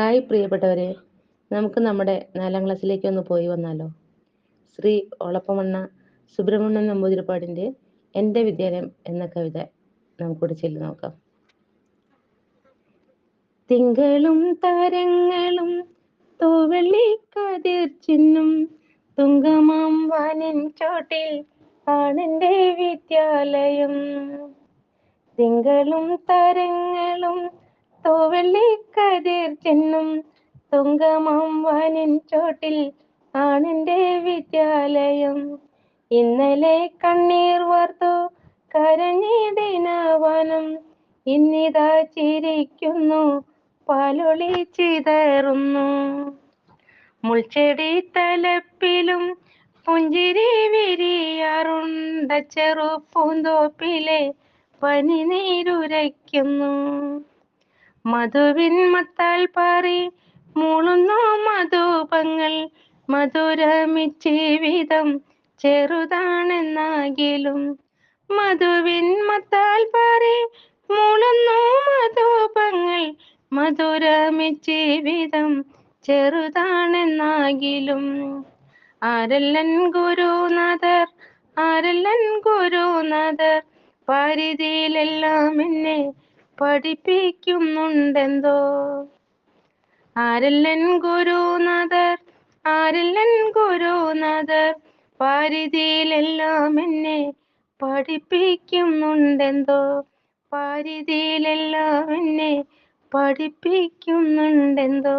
Hi പ്രിയപ്പെട്ടവരെ നമുക്ക് നമ്മുടെ നാലാം ക്ലാസ്സിലേക്ക് ഒന്ന് പോയി വന്നാലോ? ശ്രീ ഒളപ്പമണ്ണ സുബ്രഹ്മണ്യൻ നമ്പൂതിരിപ്പാടിന്റെ എന്റെ വിദ്യാലയം എന്ന കവിത നമുക്കൂടെ ചൊല്ലി നോക്കാം. തിങ്കളും താരങ്ങളും തോവള്ളി കതിർ ചിന്നും തുങ്കമാം വാനിൻ ചോട്ടിൽ ആണെന്റെ വിദ്യാലയം. തിങ്കളും താരങ്ങളും തൂവെള്ളി കതിർ ചിന്നും തുങ്കമാം വാനിൻ ചോട്ടിൽ ആണിന്റെ വിദ്യാലയം. ഇന്നലെ കണ്ണീർ വാർത്തു കരഞ്ഞിടിനവനം. ഇന്നിതാ ചിരിക്കുന്നു പാലൊളി ചിതറുന്നു. മുൾച്ചെടി തലപ്പിലും പുഞ്ചിരി വിരിയാറുണ്ട ചെറു പൂന്തോപ്പിലെ പനിനീരുരയ്ക്കുന്നു. മധുവിൻ മത്താൽ പാറി മൂളുന്നു മധുപങ്ങൾ. മധുരമിച്ചിവിധം ചെറുതാണെന്നാകിലും മധുവിൻ മത്താൽ പാറി മൂളുന്നു മധുപങ്ങൾ. മധുരമിച്ചിവിധം ചെറുതാണെന്നാകിലും ആരല്ലൻ ഗുരുനാഥർ ആരല്ലൻ ഗുരുനാഥർ പരിധിയിലെല്ലാം എന്നെ പഠിപ്പിക്കുന്നുണ്ടെന്തോ? ആരല്ലൻ ഗുരുനാഥർ ആരല്ലൻ ഗുരുനാഥർ പരിധിയിലെല്ലാം എന്നെ പഠിപ്പിക്കുന്നുണ്ടെന്തോ? പരിധിയിലെല്ലാം എന്നെ പഠിപ്പിക്കുന്നുണ്ടെന്തോ?